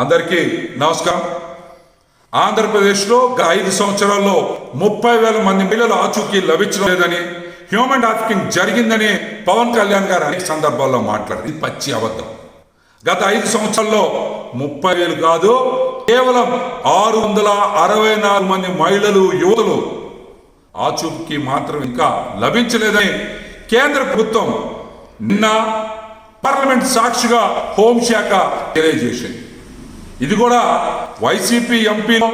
అందరికీ నమస్కారం. ఆంధ్రప్రదేశ్లో గత ఐదు సంవత్సరాల్లో ముప్పై వేల మంది మహిళలు ఆచూకీ లభించడం లేదని హ్యూమన్ ట్రాఫికింగ్ జరిగిందని పవన్ కళ్యాణ్ గారు అనేక సందర్భాల్లో మాట్లాడారు. ఇది పచ్చి అబద్ధం. గత ఐదు సంవత్సరాల్లో ముప్పై వేలు కాదు కేవలం ఆరు వందల అరవై నాలుగు మంది మహిళలు యువతులు ఆచూకీ మాత్రం ఇంకా లభించలేదని కేంద్ర ప్రభుత్వం నిన్న పార్లమెంట్ సాక్షిగా హోంశాఖ తెలియజేసింది. ఇది కూడా వైసీపీ ఎంపీలో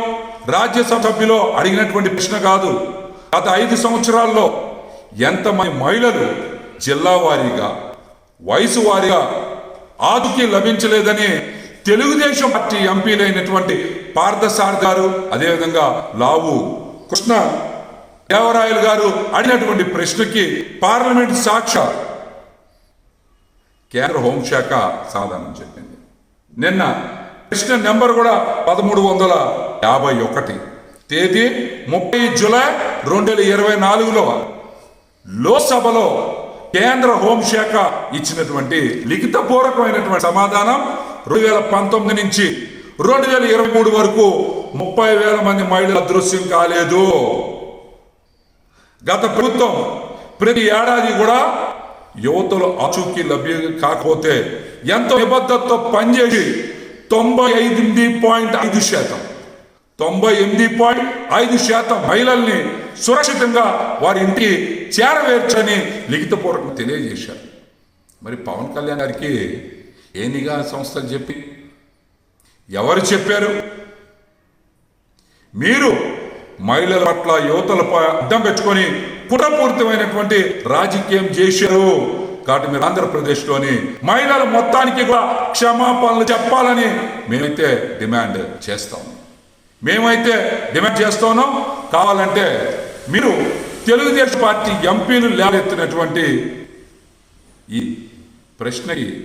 రాజ్యసభ సభ్యులో అడిగినటువంటి ప్రశ్న కాదు. గత ఐదు సంవత్సరాల్లో ఎంతమంది మహిళలు జిల్లా వారీగా వయసు వారీగా ఆదుకి లభించలేదని తెలుగుదేశం పార్టీ ఎంపీలైనటువంటి పార్థసారథి గారు అదేవిధంగా లావు కృష్ణ దేవరాయలు గారు అడిగినటువంటి ప్రశ్నకి పార్లమెంట్ సాక్ష కేంద్ర హోంశాఖ సమాధానం చెప్పింది. నిన్న రిజిస్టర్ నెంబర్ కూడా పదమూడు వందల యాభై ఒకటి. తేదీ ముప్పై జూలై రెండు వేల ఇరవై నాలుగులో లోక్సభలో కేంద్ర హోంశాఖ ఇచ్చినటువంటి లిఖితపూర్వకమైనటువంటి సమాధానం రెండు వేల పంతొమ్మిది నుంచి రెండు వేల ఇరవై మూడు వరకు ముప్పై వేల మంది మహిళలు అదృశ్యం కాలేదు. గత ప్రభుత్వం ప్రతి ఏడాది కూడా యువతలు ఆచూకీ లభ్యం కాకపోతే ఎంతో నిబద్ధతతో పనిచేసి తొంభై ఎనిమిది పాయింట్ ఐదు శాతం తొంభై ఎనిమిది పాయింట్ ఐదు శాతం మహిళల్ని సురక్షితంగా వారి ఇంటికి చేరవేర్చని లిఖితపూర్వకంగా తెలియజేశారు. మరి పవన్ కళ్యాణ్ గారికి ఏ నిఘా సంస్థలు చెప్పి ఎవరు చెప్పారు? మీరు మహిళల పట్ల యువతల అడ్డం పెట్టుకొని కుటపూరితమైనటువంటి రాజకీయం చేశారు. కాబట్టి మీరు ఆంధ్రప్రదేశ్లోని మహిళల మొత్తానికి కూడా క్షమాపణలు చెప్పాలని మేమైతే డిమాండ్ చేస్తాం. మేమైతే డిమాండ్ చేస్తున్నాం. కావాలంటే మీరు తెలుగుదేశం పార్టీ ఎంపీలు లేవనెత్తినటువంటి ఈ ప్రశ్నకి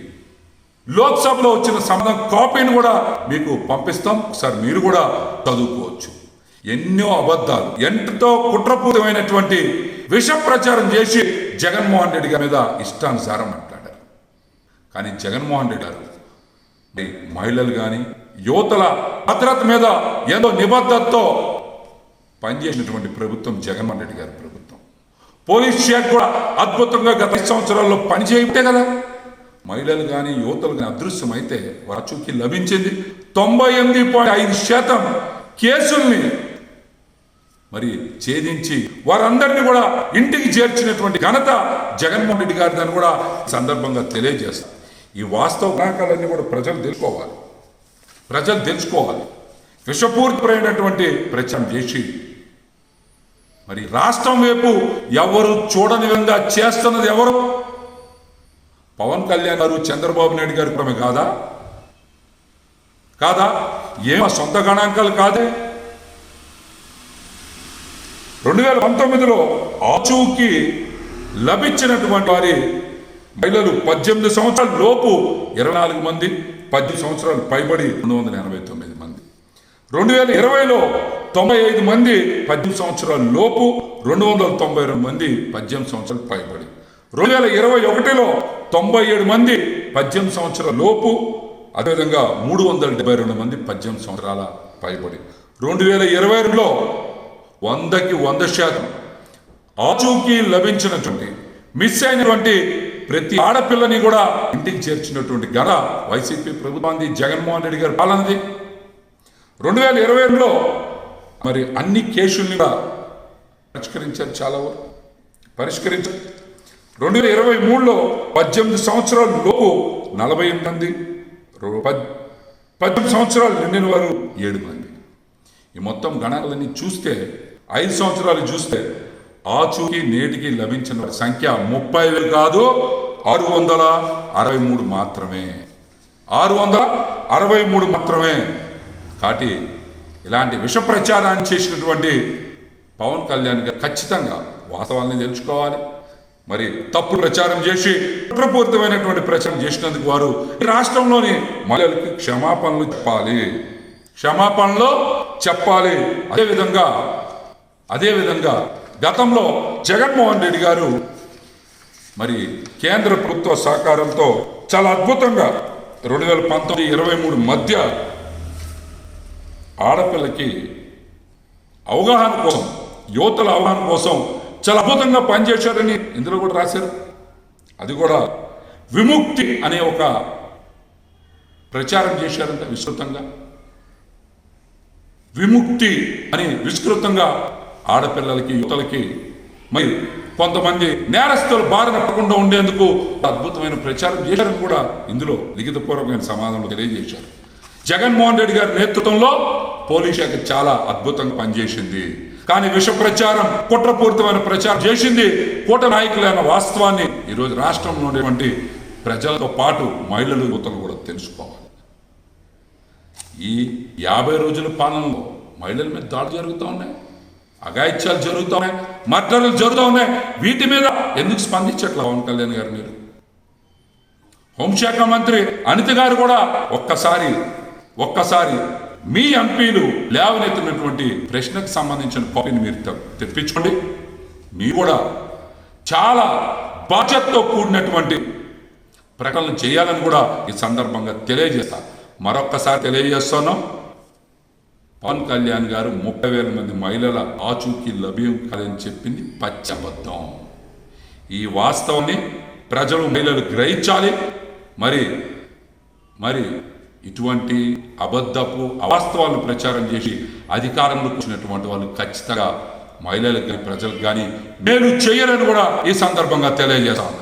లోక్సభలో వచ్చిన సంబంధం కాపీని కూడా మీకు పంపిస్తాం. ఒకసారి మీరు కూడా చదువుకోవచ్చు. ఎన్నో అబద్ధాలు ఎంతతో కుట్రపూరితమైనటువంటి విష ప్రచారం చేసి జగన్మోహన్ రెడ్డి గారి మీద ఇష్టానుసారం మాట్లాడారు. కానీ జగన్మోహన్ రెడ్డి గారు మహిళలు కానీ యువతల భద్రత మీద ఏదో నిబద్ధతతో పనిచేసినటువంటి ప్రభుత్వం జగన్మోహన్ రెడ్డి గారి ప్రభుత్వం. పోలీస్ శాఖ కూడా అద్భుతంగా గత సంవత్సరాల్లో పనిచేయటే కదా. మహిళలు కానీ యువతలు కానీ అదృశ్యమైతే వాచుకి లభించింది. తొంభై ఎనిమిది పాయింట్ ఐదు శాతం కేసుల్ని మరి ఛేదించి వారందరినీ కూడా ఇంటికి చేర్చినటువంటి ఘనత జగన్మోహన్ రెడ్డి గారి దాన్ని కూడా సందర్భంగా తెలియజేస్తారు ఈ వాస్తవ గణాంకాలన్నీ కూడా ప్రజలు తెలుసుకోవాలి. ప్రజలు తెలుసుకోవాలి. విషపూరితమైనటువంటి ప్రచారం చేసి మరి రాష్ట్రం వైపు ఎవరు చూడని విధంగా చేస్తున్నది ఎవరు? పవన్ కళ్యాణ్ గారు చంద్రబాబు నాయుడు గారు కూడా కాదా? కాదా? ఏమో సొంత గణాంకాలు కాదే. రెండు వేల పంతొమ్మిదిలో ఆచూకి లభించినటువంటి వారి మహిళలు పద్దెనిమిది సంవత్సరాల లోపు ఇరవై నాలుగు మంది పద్దెనిమిది సంవత్సరాలు పైబడి రెండు వందల ఎనభై తొమ్మిది మంది. రెండు వేల ఇరవైలో తొంభై ఐదు మంది పద్దెనిమిది సంవత్సరాల లోపు రెండు వందల తొంభై రెండు మంది పద్దెనిమిది సంవత్సరాలు పైబడి. రెండు వేల ఇరవై ఒకటిలో తొంభై ఏడు మంది పద్దెనిమిది సంవత్సరాల లోపు అదేవిధంగా మూడు వందల డెబ్బై రెండు మంది పద్దెనిమిది సంవత్సరాల పైబడి. రెండు వేల ఇరవై రెండులో వందకి వంద శాతం ఆచూకీ లభించినటువంటి మిస్ అయినటువంటి ప్రతి ఆడపిల్లని కూడా ఇంటికి చేర్చినటువంటి ఘన వైసీపీ ప్రభుత్వాన్ని జగన్మోహన్ రెడ్డి గారు పాలనది. రెండు వేల ఇరవై రెండులో మరి అన్ని కేసుల్ని కూడా పరిష్కరించారు చాలా వరకు. పరిష్కరించారు. రెండు వేల ఇరవై మూడులో పద్దెనిమిది సంవత్సరాల లోపు నలభై ఎనిమిది మంది రో- పద్దెనిమిది సంవత్సరాలు నిండిన వారు ఏడు మంది. ఈ మొత్తం గణాలన్నీ చూస్తే ఐదు సంవత్సరాలు చూస్తే ఆచూకి నేటికి లభించిన వారి సంఖ్య ముప్పై వేలు కాదు ఆరు వందల అరవై మూడు మాత్రమే. ఆరు వందల అరవై మూడు మాత్రమే. కాబట్టి ఇలాంటి విష ప్రచారాన్ని చేసినటువంటి పవన్ కళ్యాణ్ గారు ఖచ్చితంగా వాస్తవాన్ని తెలుసుకోవాలి. మరి తప్పు ప్రచారం చేసి కుట్రపూరితమైనటువంటి ప్రచారం చేసినందుకు వారు ఈ రాష్ట్రంలోని మహిళలకు క్షమాపణలు చెప్పాలి. క్షమాపణలు చెప్పాలి. అదేవిధంగా అదేవిధంగా గతంలో జగన్మోహన్ రెడ్డి గారు మరి కేంద్ర ప్రభుత్వ సహకారంతో చాలా అద్భుతంగా రెండు వేల పంతొమ్మిది ఇరవై మూడు మధ్య ఆడపిల్లకి అవగాహన కోసం యువతల అవగాహన కోసం చాలా అద్భుతంగా పనిచేశారని ఇందులో కూడా రాశారు. అది కూడా విముక్తి అనే ఒక ప్రచారం చేశారంట విస్తృతంగా. విముక్తి అని విస్తృతంగా ఆడపిల్లలకి యువతలకి మరి కొంతమంది నేరస్తులు బారిన పడకుండా ఉండేందుకు అద్భుతమైన ప్రచారం చేశారని కూడా ఇందులో లిఖితపూర్వకమైన సమాధానంలో తెలియజేశారు. జగన్మోహన్ రెడ్డి గారి నేతృత్వంలో పోలీస్ శాఖ చాలా అద్భుతంగా పనిచేసింది. కానీ విష ప్రచారం కుట్రపూరితమైన ప్రచారం చేసింది కూట నాయకులైన వాస్తవాన్ని ఈరోజు రాష్ట్రంలో ఉండేటువంటి ప్రజలతో పాటు మహిళలు యువతలు కూడా తెలుసుకోవాలి. ఈ యాభై రోజుల పాలనలో మహిళల మీద దాడులు జరుగుతూ ఉన్నాయి. అఘాయిత్యాలు జరుగుతూ ఉన్నాయి మర్డర్లు జరుగుతూ ఉన్నాయి. వీటి మీద ఎందుకు స్పందించట్లా పవన్ కళ్యాణ్ గారు మీరు? హోంశాఖ మంత్రి అనిత గారు కూడా ఒక్కసారి ఒక్కసారి మీ ఎంపీలు లేవనెత్తినటువంటి ప్రశ్నకు సంబంధించిన కాపీని మీరు తెప్పించుకోండి మీరు కూడా చాలా బాధ్యతతో కూడినటువంటి ప్రకటన చేయాలని కూడా ఈ సందర్భంగా తెలియజేస్తా. మరొక్కసారి తెలియజేస్తున్నాం. పవన్ కళ్యాణ్ గారు ముప్పై వేల మంది మహిళల ఆచూకీ లభ్యం కాదని చెప్పింది పచ్చబద్ధం ఈ వాస్తవాన్ని ప్రజలు మహిళలు గ్రహించాలి. మరి మరి ఇటువంటి అబద్ధపు అవాస్తవాలను ప్రచారం చేసి అధికారంలోకి వచ్చినటువంటి వాళ్ళు ఖచ్చితంగా మహిళలకు కానీ ప్రజలకు కానీ మేలు చేయరని కూడా ఈ సందర్భంగా తెలియజేస్తాను